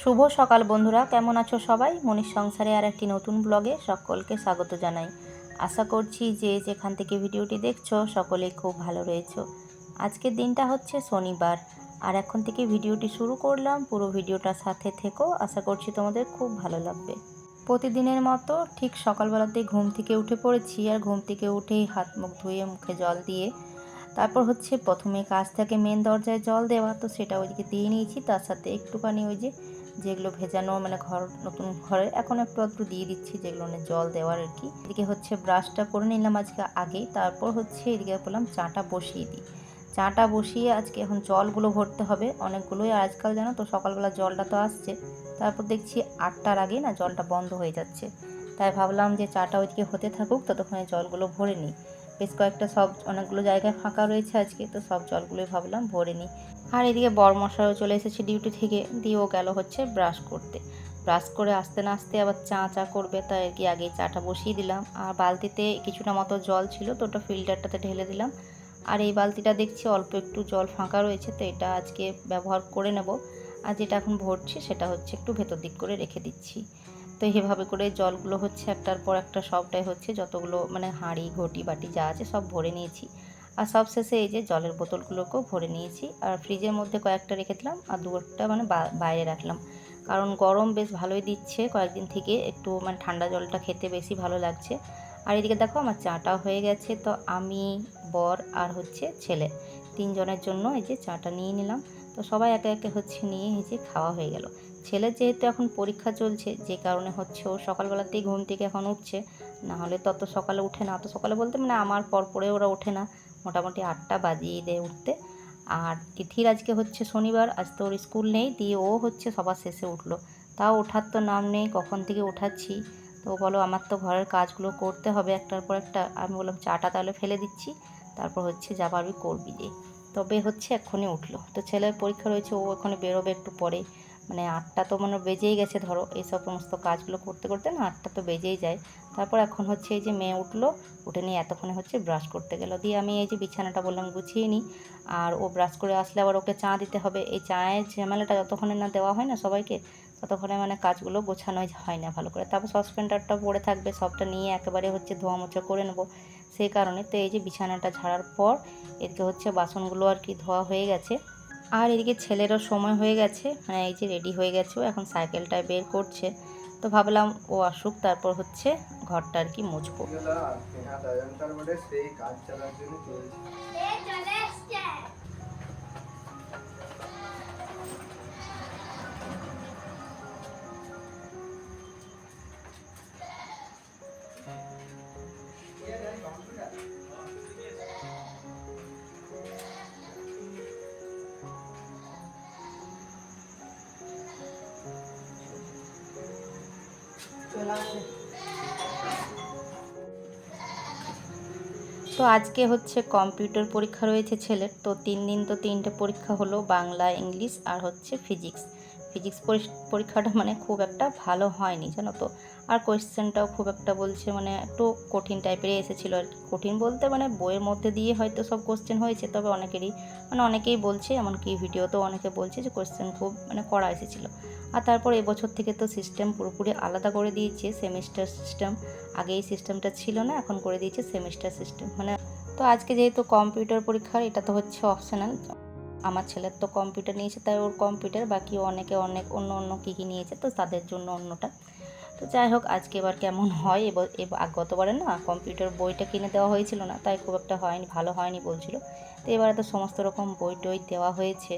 শুভ সকাল বন্ধুরা, কেমন আছো সবাই? মনির সংসারে আর একটি নতুন ব্লগে সকলকে স্বাগত জানাই। আশা করছি যে যেখান থেকে ভিডিওটি দেখছ সকলে খুব ভালো রয়েছো। আজকের দিনটা হচ্ছে শনিবার, আর এখন থেকে ভিডিওটি শুরু করলাম। পুরো ভিডিওটার সাথে থেকো, আশা করছি তোমাদের খুব ভালো লাগবে। প্রতিদিনের মতো ঠিক সকালবেলাতে ঘুম থেকে উঠে পড়েছি, আর ঘুম থেকে উঠেই হাত মুখ ধুয়ে মুখে জল দিয়ে তারপর হচ্ছে প্রথমে কাজ থেকে মেন দরজায় জল দেওয়া, তো সেটা ওইদিকে দিয়ে নিয়েছি। তার সাথে একটুখানি ওই যে যেগুলো ভেজানো মানে ঘর, নতুন ঘরে এখন একটু একটু দিয়ে দিচ্ছি যেগুলো মানে জল দেওয়ার আর কি। এদিকে হচ্ছে ব্রাশটা করে নিলাম আজকে আগেই তারপর হচ্ছে এদিকে বললাম চাটা বসিয়ে দিই। চাটা বসিয়ে আজকে এখন জলগুলো ভরতে হবে অনেকগুলোই, আর আজকাল জানো তো সকালবেলা জলটা তো আসছে। তারপর দেখছি আটটার আগে না জলটা বন্ধ হয়ে যাচ্ছে। তাই ভাবলাম যে চাটা ওইদিকে হতে থাকুক, ততক্ষণে জলগুলো ভরে নিই। বেশ কয়েকটা সব অনেকগুলো জায়গায় ফাঁকা রয়েছে আজকে, তো সব জলগুলোই ভাবলাম ভরে নিই। আর এদিকে বরমশাইও চলে এসেছে ডিউটি থেকে দিয়েও গেল হচ্ছে ব্রাশ করতে। ব্রাশ করে আসতে না আসতে আবার চা চা করবে, তাই আর কি আগে চাটা বসিয়ে দিলাম। আর বালতিতে কিছুটা মতো জল ছিল, তো ওটা ফিল্টারটাতে ঢেলে দিলাম। আর এই বালতিটা দেখছি অল্প একটু জল ফাঁকা রয়েছে, তো এটা আজকে ব্যবহার করে নেব। আর যেটা এখন ভরছি সেটা হচ্ছে একটু ভেতর দিক করে রেখে দিচ্ছি। তো এভাবে করে জলগুলো হচ্ছে একটার পর একটা সবটাই হচ্ছে যতগুলো মানে হাঁড়ি, ঘটি, বাটি যা আছে সব ভরে নিয়েছি। আর সব শেষে এই যে জলের বোতলগুলোকেও ভরে নিয়েছি। আর ফ্রিজের মধ্যে কয়েকটা রেখে দিলাম আর দুটা মানে বাইরে রাখলাম। কারণ গরম বেশ ভালোই দিচ্ছে কয়েকদিন থেকে, একটু মানে ঠান্ডা জলটা খেতে বেশি ভালো লাগছে। আর এদিকে দেখো আমার চাটা হয়ে গেছে, তো আমি, বর আর হচ্ছে ছেলে। তিনজনের জন্য এই যে চাটা নিয়ে নিলাম। তো সবাই একে একে হচ্ছে নিয়ে এই যে খাওয়া হয়ে গেল। ছেলের যেহেতু এখন পরীক্ষা চলছে, যে কারণে হচ্ছে ও সকালবেলাতেই ঘুম থেকে এখন উঠছে না হলে তত সকালে উঠে না। তো সকালে বলতে মানে আমার পর পরে ওরা ওঠে না, মোটামুটি আটটা বাজিয়ে দেয় উঠতে। আর তিথির আজকে হচ্ছে শনিবার, আজ তো ওর স্কুল নেই, দিয়ে ও হচ্ছে সবার শেষে উঠল। তাও ওঠার তো নাম নেই, কখন থেকে ওঠাচ্ছি? তো বলো, আমার তো ঘরের কাজগুলো করতে হবে একটার পর একটা, আমি বললাম, চাটা তাহলে ফেলে দিচ্ছি, তারপর হচ্ছে যা পারবি করবি যে তবে হচ্ছে এক্ষুনি উঠল। তো ছেলের পরীক্ষা রয়েছে, ও এখানে বেরোবে একটু পরে মানে আটটা তো মানে বেজেই গেছে, ধরো এই সব সমস্ত কাজগুলো করতে করতে না আটটা তো বেজেই যায়। তারপর এখন হচ্ছে এই যে মেয়ে উঠল, উঠে নিয়ে এতক্ষণে হচ্ছে ব্রাশ করতে গেল। দিয়ে আমি এই যে বিছানাটা বললাম গুছিয়ে নিই, আর ও ব্রাশ করে আসলে আবার ওকে চা দিতে হবে। এই চায়ের ঝামেলাটা যতক্ষণে না দেওয়া হয় না সবাইকে, ততক্ষণে মানে কাজগুলো গোছানো হয় না ভালো করে। তারপর সসপেন্ডারটা পড়ে থাকবে, সবটা নিয়ে একেবারে হচ্ছে ধোয়া মোছা করে নেব। সেই কারণে তো এই যে বিছানাটা ঝাড়ার পর, এদিকে হচ্ছে বাসনগুলো আর কি ধোয়া হয়ে গেছে। আর এদিকে ছেলেরও সময় হয়ে গেছে মানে এই যে রেডি হয়ে গেছে ও, এখন সাইকেলটা বের করছে। তো ভাবলাম ও আসুক, তারপর হচ্ছে ঘরটা আর কি মুছবো। সেই কাজ চলার জন্য তো আজকে হচ্ছে কম্পিউটার পরীক্ষা রয়েছে ছেলের। তো তিন দিন তো তিনটে পরীক্ষা হলো, বাংলা, ইংলিশ আর হচ্ছে ফিজিক্স। ফিজিক্স পরীক্ষাটা মানে খুব একটা ভালো হয়নি, জানো তো। আর কোয়েশ্চেনটাও খুব একটা বলছে মানে একটু কঠিন টাইপের এসেছিল আর কি। কঠিন বলতে মানে বইয়ের মধ্যে দিয়ে হয়তো সব কোশ্চেন হয়েছে, তবে অনেকেরই মানে অনেকেই বলছে, এমনকি ভিডিওতেও অনেকে বলছে যে কোয়েশ্চেন খুব মানে করা এসেছিল। আর তারপর এবছর থেকে তো সিস্টেম পুরোপুরি আলাদা করে দিয়েছে সেমিস্টার সিস্টেম আগে এই সিস্টেমটা ছিল না, এখন করে দিয়েছে সেমিস্টার সিস্টেম মানে তো আজকে যেহেতু কম্পিউটার পরীক্ষার, এটা তো হচ্ছে অপশনাল আমার ছেলের তো কম্পিউটার নিয়েছে, তাই ওর কম্পিউটার বাকি অনেকে অনেক অন্য অন্য কী কী নিয়েছে, তো তাদের জন্য অন্যটা। তো যাই হোক, আজকে এবার কেমন হয়? এবার গতবারে না কম্পিউটার বইটা কিনে দেওয়া হয়েছিল না, তাই খুব একটা হয়নি, ভালো হয়নি বলছিল। তো এবারে তো সমস্ত রকম বই টই দেওয়া হয়েছে।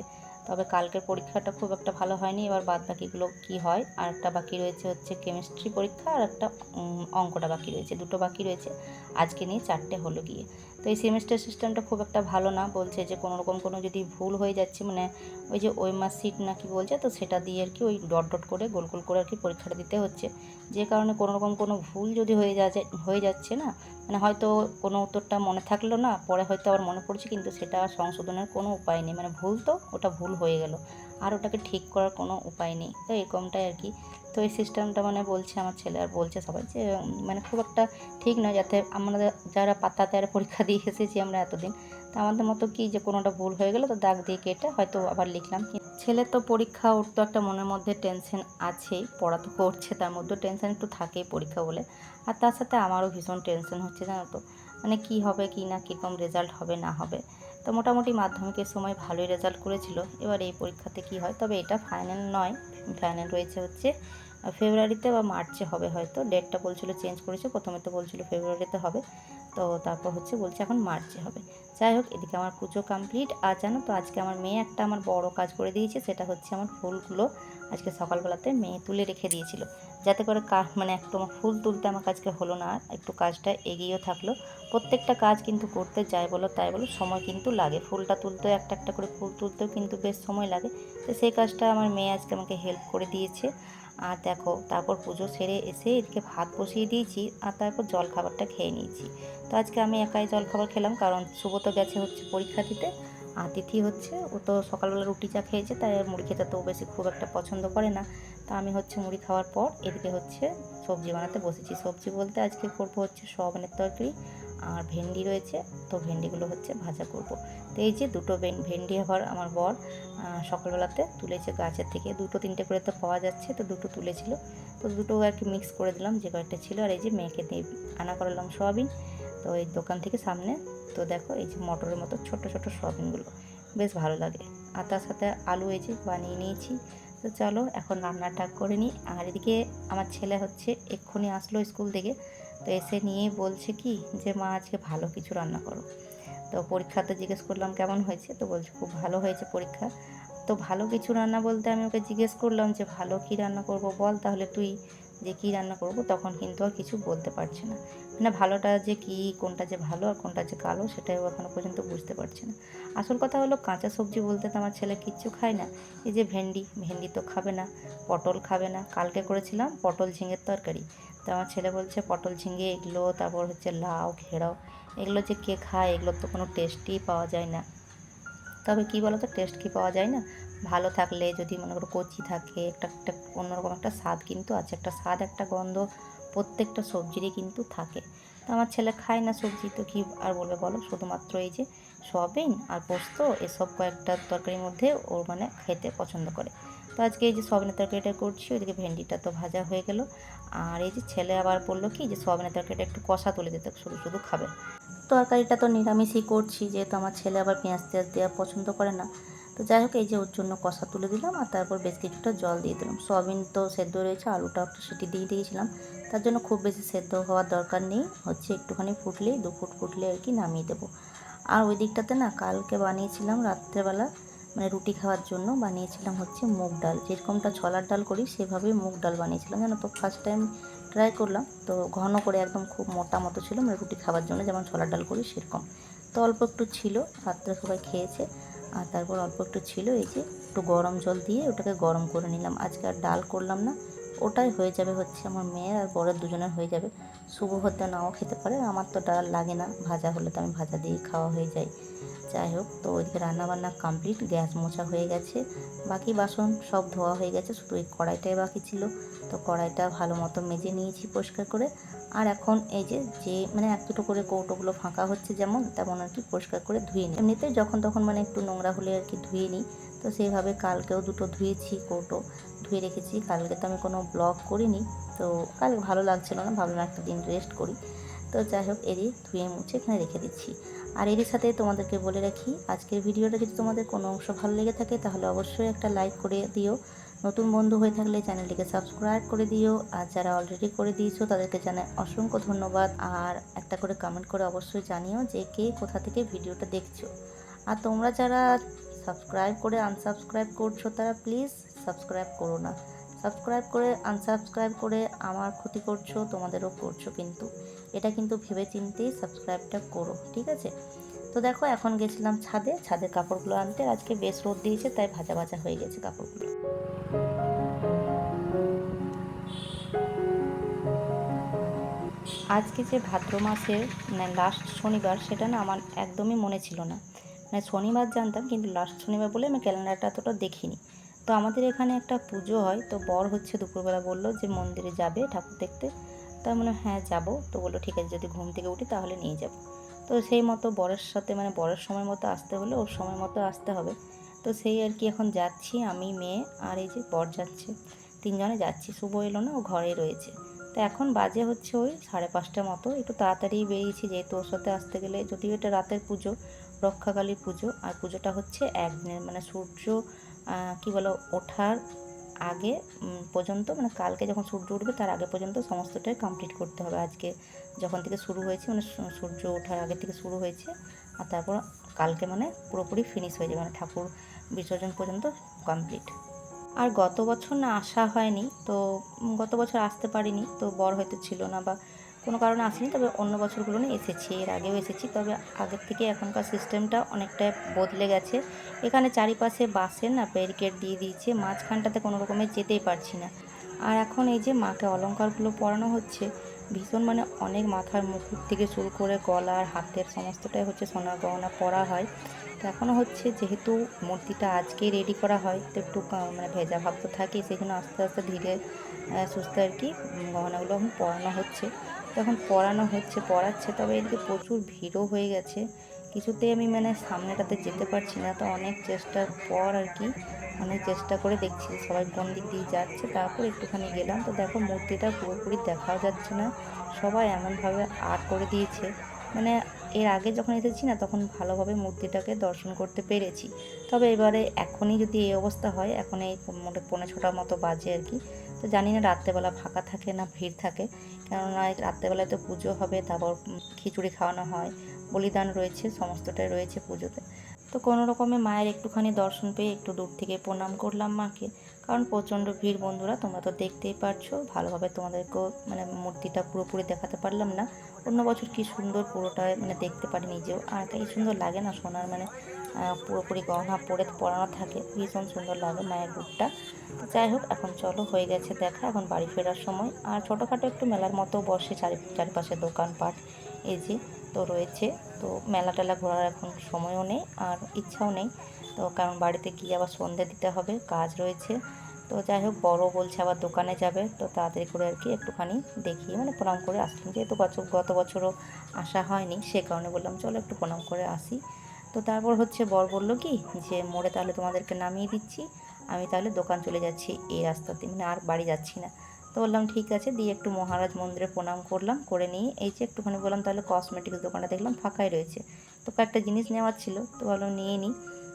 তবে কালকের পরীক্ষাটা খুব একটা ভালো হয়নি। এবার বাদ বাকিগুলো কী হয়? আর একটা বাকি রয়েছে হচ্ছে কেমিস্ট্রি পরীক্ষা, আর একটা অঙ্কটা বাকি রয়েছে। দুটো বাকি রয়েছে। আজকে নিয়ে চারটে হলো গিয়ে। এই সেমিস্টার সিস্টেমটা খুব একটা ভালো না। বলছে যে কোনো রকম কোনো যদি ভুল হয়ে যাচ্ছে মানে ওই যে ওই মাস সিট না কি বলছে, তো সেটা দিয়ে আর কি ওই ডট ডট করে গোল গোল করে আর কি পরীক্ষাটা দিতে হচ্ছে। যে কারণে কোনো রকম কোনো ভুল যদি হয়ে যাচ্ছে হয়ে যাচ্ছে না মানে হয়তো কোনো উত্তরটা মনে থাকল না, পরে হয়তো আবার মনে পড়ছে, কিন্তু সেটা সংশোধনের কোনো উপায় নেই। মানে ভুল তো, ওটা ভুল হয়ে গেল। আর ওটাকে ঠিক করার কোনো উপায় নেই। তো এরকমটাই আর কি। তো এই সিস্টেমটা মানে বলছে আমার ছেলে আর বলছে সবাই যে মানে খুব একটা ঠিক নয় যাতে আমরা যারা পাতাতে আর পরীক্ষা দিয়ে এসেছি আমরা এতদিন, তা আমাদের মতো কি যে কোনোটা ভুল হয়ে গেলো, তো দাগ দিয়ে কেটে হয়তো আবার লিখলাম। ছেলে তো পরীক্ষা, ওর তো একটা মনের মধ্যে টেনশন আছেই, পড়া তো করছে, তার মধ্যে টেনশন একটু থাকেই পরীক্ষা বলে। আর তার সাথে আমারও ভীষণ টেনশন হচ্ছে, জানো তো মানে কি হবে, কি না, কীরকম রেজাল্ট হবে, না হবে। তো মোটামুটি মাধ্যমিকের সময় ভালোই রেজাল্ট করেছিল, এবার এই পরীক্ষাতে কি হয়, তবে এটা ফাইনাল নয়। ফাইনাল রয়েছে হচ্ছে ফেব্রুয়ারিতে বা মার্চে হবে হয়তো। ডেটটা বলছিল চেঞ্জ করেছে, প্রথমে তো বলছিল ফেব্রুয়ারিতে হবে। তো তারপর হচ্ছে বলছে এখন মার্চে হবে। যাই হোক, এদিকে আমার পুজো কমপ্লিট আর জানো তো, আজকে আমার মেয়ে একটা আমার বড় কাজ করে দিয়েছে, সেটা হচ্ছে আমার ফুলগুলো আজকে সকালবেলাতে মেয়ে তুলে রেখে দিয়েছিল। যাতে করে মানে একটু ফুল তুলতে আমার কাজকে হলো না একটু কাজটা এগিয়েও থাকল। প্রত্যেকটা কাজ কিন্তু করতে যাই বলো, তাই বলো, সময় কিন্তু লাগে। ফুলটা তুলতেও একটা একটা করে ফুল তুলতেও কিন্তু বেশ সময় লাগে। তো সেই কাজটা আমার মেয়ে আজকে আমাকে হেল্প করে দিয়েছে। আর দেখো, তারপর পুজো সেরে এসে এদিকে ভাত বসিয়ে দিয়েছি আর তারপর জল খাবারটা খেয়ে নিয়েছি। তো আজকে আমি একাই জল খাবার খেলাম, কারণ শুভ তো গেছে হচ্ছে পরীক্ষা দিতে। আর তিথি হচ্ছে। ও তো সকালবেলা রুটি চা খেয়েছে, তাই মুড়ি খেতে তো বেশি খুব একটা পছন্দ করে না। তা আমি হচ্ছে মুড়ি খাওয়ার পর এদিকে হচ্ছে সবজি বানাতে বসেছি। সবজি বলতে আজকে করব হচ্ছে সোয়াবিনের তরকারি আর ভেন্ডি রয়েছে। তো ভেন্ডিগুলো হচ্ছে ভাজা করব। তো এই যে দুটো ভেন্ডি আবার আমার বর সকালবেলাতে তুলেছে গাছের থেকে। দুটো তিনটে করে তো পাওয়া যাচ্ছে, তো দুটো তুলেছিল। তো দুটো আর কি মিক্স করে দিলাম, যে কয়েকটা ছিল। আর এই যে মেয়েকে দিয়ে আনা করালাম সোয়াবিন। তো এই দোকান থেকে সামনে তো দেখো এই যে মটরের মতো ছোট ছোট সোয়াবিনগুলো বেশ ভালো লাগে। আর তার সাথে আলু এই যে বানিয়ে নিয়েছি। তো চলো এখন রান্নাটা করে নিই। আর এদিকে আমার ছেলে হচ্ছে এক্ষুনি আসলো স্কুল থেকে। তো এসে নিয়ে বলছে কি যে, মা, আজকে ভালো কিছু রান্না করো। তো পরীক্ষাতে জিজ্ঞেস করলাম, কেমন হয়েছে? তো বলছে, খুব ভালো হয়েছে পরীক্ষা। তো ভালো কিছু রান্না বলতে আমি ওকে জিজ্ঞেস করলাম যে, ভালো কী রান্না করব বল, তাহলে তুই যে কী রান্না করব তখন কিন্তু আর কিছু বলতে পারছে না। মানে ভালোটা যে কী, কোনটা যে ভালো আর কোনটা যে কালো সেটাও এখনও পর্যন্ত বুঝতে পারছে না। আসল কথা হলো কাঁচা সবজি বলতে তো আমার ছেলে কিচ্ছু খায় না। এই যে ভেন্ডি ভেন্ডি তো খাবে না, পটল খাবে না। কালকে করেছিলাম পটল ঝিঙের তরকারি। তো আমার ছেলে বলছে পটল ঝিঙে, এগুলো, তারপর হচ্ছে লাউ, ঘেরাও, এগুলো যে কে খায় এগুলোর তো কোনো টেস্টই পাওয়া যায় না। তবে কী বলো তো টেস্ট কি পাওয়া যায় না? ভালো থাকলে, যদি মনে করো কচি থাকে, একটা একটা অন্যরকম একটা স্বাদ কিন্তু আছে। একটা স্বাদ, একটা গন্ধ প্রত্যেকটা সবজিরই কিন্তু থাকে। তো আমার ছেলে খায় না সবজি, তো কী আর বলবে বলো? শুধুমাত্র এই যে সয়াবিন আর পোস্ত, এসব কয়েকটা তরকারির মধ্যে ওর মানে খেতে পছন্দ করে। তো আজকে এই যে সয়াবিনের তরকারিটা করছি, ওইদিকে ভেন্ডিটা তো ভাজা হয়ে গেল। আর এই যে ছেলে আবার বলল কি যে সয়াবিনের তরকারিটা একটু কষা তুলে দিতে, শুধু শুধু খাবে। তরকারিটা তো নিরামিষই করছি, যেহেতু আমার ছেলে আবার পেঁয়াজ টেয়াজ দেওয়া পছন্দ করে না। তো যাই হোক, এই যে ওর জন্য কষা তুলে দিলাম আর তারপর বেশ কিছুটা জল দিয়ে দিলাম। সয়াবিন তো সেদ্ধ রয়েছে আলুটা একটু সেটি দিয়ে দিয়েছিলাম। তার জন্য খুব বেশি সেদ্ধ হওয়ার দরকার নেই, হচ্ছে একটুখানি ফুটলেই দু ফুট ফুটলে আর কি নামিয়ে দেবো। আর ওই দিকটাতে না কালকে বানিয়েছিলাম রাত্রেবেলা মানে রুটি খাওয়ার জন্য বানিয়েছিলাম হচ্ছে মুগ ডাল। যেরকমটা ছলার ডাল করি, সেভাবেই মুগ ডাল বানিয়েছিলাম। জানো তো ফার্স্ট টাইম ট্রাই করলাম, তো ঘন করে একদম খুব মোটা মতো ছিল মানে রুটি খাওয়ার জন্য যেমন ছলার ডাল করি সেরকম। তো অল্প একটু ছিল, রাত্রে সবাই খেয়েছে। আর তারপর অল্প একটু ছিল, এই যে একটু গরম জল দিয়ে ওটাকে গরম করে নিলাম। আজকে আর ডাল করলাম না। ওটাই হয়ে যাবে হচ্ছে আমার মেয়ের আর বড়ের দুজনের হয়ে যাবে। শুভ হতে নাও খেতে পারে, আমার তো ডাল লাগে না, ভাজা হলে তো আমি ভাজা দিয়েই খাওয়া হয়ে যায়। যাই হোক, তো ওইদিকে রান্নাবান্না কমপ্লিট গ্যাস মোছা হয়ে গেছে, বাকি বাসন সব ধোয়া হয়ে গেছে, শুধু এই কড়াইটাই বাকি ছিল। তো কড়াইটা ভালো মতো মেজে নিয়েছি পরিষ্কার করে, আর এখন এই যে যে মানে এক দুটো করে কৌটোগুলো ফাঁকা হচ্ছে যেমন, তেমন আর কি পরিষ্কার করে ধুয়ে নিই। এমনিতে যখন তখন মানে একটু নোংরা হলে আর কি ধুয়ে নিই, তো সেইভাবে কালকেও দুটো ধুয়েছি কৌটো ধুয়ে রেখেছি। কালকে তো আমি কোনো ব্লগ করিনি, তো কালকে ভালো লাগছিল না, ভাবলাম একটা দিন রেস্ট করি। তো যাই হোক, এরই ধুয়ে মুছে এখানে রেখে দিচ্ছি। আর এরই সাথে তোমাদেরকে বলে রাখি, আজকের ভিডিওটা যদি তোমাদের কোনো অংশ ভালো লেগে থাকে, তাহলে অবশ্যই একটা লাইক করে দিও। নতুন বন্ধু হয়ে থাকলে চ্যানেলটিকে সাবস্ক্রাইব করে দিও। আর যারা অলরেডি করে দিয়েছ, তাদেরকে জানাই অসংখ্য ধন্যবাদ। আর একটা করে কমেন্ট করে অবশ্যই জানিও যে কে কোথা থেকে ভিডিওটা দেখছ। আর তোমরা যারা সাবস্ক্রাইব করে আনসাবস্ক্রাইব করছ, তারা প্লিজ সাবস্ক্রাইব করো না। সাবস্ক্রাইব করে আনসাবস্ক্রাইব করে আমার ক্ষতি করছ, তোমাদেরও করছ কিন্তু। এটা কিন্তু ভেবে চিন্তেই সাবস্ক্রাইবটা করো, ঠিক আছে? তো দেখো, এখন গেছিলাম ছাদে। ছাদের কাপড়গুলো আনতে। আজকে বেশ রোদ দিয়েছে, তাই ভাজা ভাজা হয়ে গেছে কাপড়গুলো। আজকে যে ভাদ্র মাসের মানে লাস্ট শনিবার, সেটা না আমার একদমই মনে ছিল না। মানে শনিবার জানতাম, কিন্তু লাস্ট শনিবার বলে আমি ক্যালেন্ডারটা অতটা দেখিনি। তো আমাদের এখানে একটা পুজো হয়। তো বর হচ্ছে দুপুরবেলা বলল যে মন্দিরে যাবে ঠাকুর দেখতে। তাই মনে হয়, যাব। তো বলল ঠিক আছে যদি ঘুম থেকে উঠি তাহলে নিয়ে যাব। তো সেই মতো বরের সাথে মানে বরের সময় মতো আসতে হলে ওর সময় মতো আসতে হবে। তো সেই আর কি এখন যাচ্ছি আমি মেয়ে আর এই যে বর যাচ্ছে। তিনজনে যাচ্ছি শুভ এলো না ও ঘরে রয়েছে। তো এখন বাজে হচ্ছে ওই সাড়ে পাঁচটা মতো একটু তাড়াতাড়ি বেরিয়েছি যেহেতু ওর সাথে আসতে গেলে। যদিও এটা রাতের পুজো রক্ষাকালী পুজো আর পুজোটা হচ্ছে একদিনের মানে সূর্য কি বলো, ওঠার আগে পর্যন্ত মানে কালকে যখন সূর্য উঠবে, তার আগে পর্যন্ত সমস্তটাই কমপ্লিট করতে হবে। আজকে যখন থেকে শুরু হয়েছে মানে সূর্য ওঠার আগে থেকে শুরু হয়েছে, আর তারপর কালকে মানে পুরোপুরি ফিনিশ হয়ে যাবে মানে ঠাকুর বিসর্জন পর্যন্ত কমপ্লিট আর গত বছর না আসা হয়নি, তো গত বছর আসতে পারিনি, তো বর হয়তো ছিল না বা কোনো কারণে আসিনি, তবে অন্য বছরগুলো এসেছি, এর আগেও এসেছি, তবে আগের থেকে এখনকার সিস্টেমটা অনেকটা বদলে গেছে। এখানে চারিপাশে বাসের না ব্যারিকেড দিয়ে দিয়েছে, মাঝখানটাতে কোনো রকমে যেতেই পারছি না। আর এখন এই যে মাকে অলংকারগুলো পরানো হচ্ছে, ভীষণ মানে অনেক মাথার মুকুট থেকে শুরু করে গলার হাতের সমস্তটাই হচ্ছে সোনার গহনা পরা হয়। তো এখনও হচ্ছে, যেহেতু মূর্তিটা আজকেই রেডি করা হয়, তো একটু মানে ভেজা ভাব তো থাকে সেই জন্য আস্তে আস্তে ধীরে সুস্থে আর কি গহনাগুলো এখন পরানো হচ্ছে। তখন পড়ানো হচ্ছে, পড়াচ্ছে, তবে এদিকে প্রচুর ভিড়ও হয়ে গেছে। কিছুতেই আমি মানে সামনেটাতে যেতে পারছি না, তো অনেক চেষ্টার পর আর কি, অনেক চেষ্টা করে দেখছি সবাই কোন দিক দিয়ে যাচ্ছে। তারপর একটুখানি গেলাম, তো দেখো মূর্তিটা পুরোপুরি দেখাও যাচ্ছে না, সবাই এমনভাবে আর্ট করে দিয়েছে। মানে এর আগে যখন এসেছি না, তখন ভালোভাবে মূর্তিটাকে দর্শন করতে পেরেছি। তবে এবারে এখনই যদি এই অবস্থা হয়, এখন এই মোটে পৌনে ছটার মতো বাজে আর কি তো জানি না রাত্রেবেলা ফাঁকা থাকে না ভিড় থাকে। কেননা রাত্রেবেলায় তো পুজো হবে, তারপর খিচুড়ি খাওয়ানো হয়, বলিদান রয়েছে, সমস্তটাই রয়েছে পুজোতে। তো কোনো রকমে মায়ের একটুখানি দর্শন পেয়ে একটু দূর থেকে প্রণাম করলাম মাকে। কারণ প্রচণ্ড ভিড় বন্ধুরা, তোমরা তো দেখতেই পারছ, ভালোভাবে তোমাদেরকেও মানে মূর্তিটা পুরোপুরি দেখাতে পারলাম না। অন্য বছর কি সুন্দর পুরোটা মানে দেখতে পারি নিজেও আর কি সুন্দর লাগে না সোনার মানে। পুরোপুরি গহনা পরে পরানো থাকে। ভীষণ সুন্দর লাগে মায়ের রূপটা। তো যাই হোক, এখন চলো হয়ে গেছে দেখা, এখন বাড়ি ফেরার সময়। আর ছোটোখাটো একটু মেলার মতো বসে চারি, চারিপাশে দোকানপাট, এই যে তো রয়েছে। তো মেলা টেলা ঘোরার এখন সময়ও নেই আর ইচ্ছাও নেই। তো কারণ বাড়িতে গিয়ে আবার সন্ধে দিতে হবে, কাজ রয়েছে। তো যাই হোক, বড় বলছে আবার দোকানে যাবে। তো তাড়াতাড়ি করে আর কি একটুখানি দেখি মানে প্রণাম করে আসলাম। যেহেতু গত বছরও আসা হয়নি, সে কারণে বললাম, চলো একটু প্রণাম করে আসি। তো তারপর হচ্ছে বর বলল কি যে, মোড়ে তাহলে তোমাদেরকে নামিয়ে দিচ্ছি। আমি তাহলে দোকান চলে যাচ্ছি এই রাস্তাতে। মানে আর বাড়ি যাচ্ছি না। তো বললাম, ঠিক আছে। দিয়ে একটু মহারাজ মন্দিরে প্রণাম করলাম, করে নিয়ে এই যে একটুখানি বললাম, তাহলে কসমেটিক্স দোকানটা দেখলাম, ফাঁকাই রয়েছে। তো কয়েকটা জিনিস নেওয়ার ছিল, তো ভাবলাম নিয়ে নিই।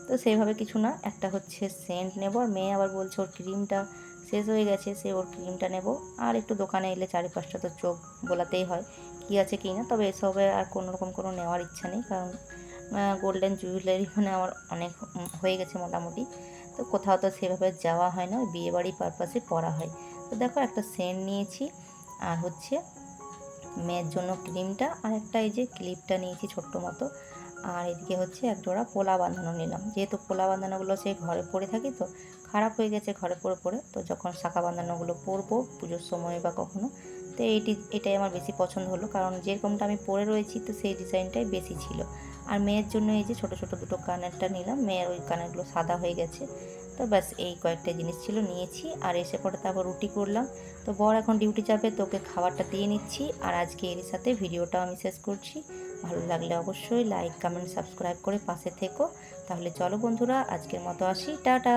তো সেইভাবে কিছু না, একটা হচ্ছে সেন্ট নেব। আর মেয়ে আবার বলছে, ওর ক্রিমটা শেষ হয়ে গেছে, সে ওর ক্রিমটা নেব। আর একটু দোকানে এলে চারিপাশটা তো চোখ বোলাতেই হয়, কী আছে কী না। তবে এসবে আর কোনো রকম কোনো নেওয়ার ইচ্ছা নেই, কারণ গোল্ডেন জুয়েলারি মানে আমার অনেক হয়ে গেছে মোটামুটি। তো কোথাও তো সেভাবে যাওয়া হয় না বিয়ে বাড়ি পারপাসে পরা হয়। তো দেখো একটা সেন্ট নিয়েছি, আর হচ্ছে মেয়ের জন্য ক্রিমটা আর একটা এই যে ক্লিপটা নিয়েছি ছোট্ট মতো। আর এদিকে হচ্ছে এক জোড়া পোলা বাঁধানো নিলাম। যেহেতু পোলা বাঁধানোগুলো সেই ঘরে পরে থাকি তো, খারাপ হয়ে গেছে ঘরে পরে পরে তো যখন শাখা বাঁধানোগুলো পরবো পুজোর সময় বা কখনো, তো এইটি, এটাই আমার বেশি পছন্দ হলো। কারণ যেরকমটা আমি পরে রয়েছি, তো সেই ডিজাইনটাই বেশি ছিল। আর মেয়ের জন্য এই যে ছোটো ছোটো দুটো কানেরটা নিলাম, মেয়ের ওই কানেরগুলো সাদা হয়ে গেছে। তো ব্যাস এই কয়েকটা জিনিস ছিল, নিয়েছি। আর এসে পরে তারপর রুটি করলাম। তো বর এখন ডিউটি যাবে, তো ওকে খাবারটা দিয়ে নিচ্ছি। আর আজকে এর সাথে ভিডিওটা আমি শেষ করছি। ভালো লাগলে অবশ্যই লাইক কমেন্ট সাবস্ক্রাইব করে পাশে থেকো। তাহলে চলো বন্ধুরা, আজকের মতো আসি। টাটা!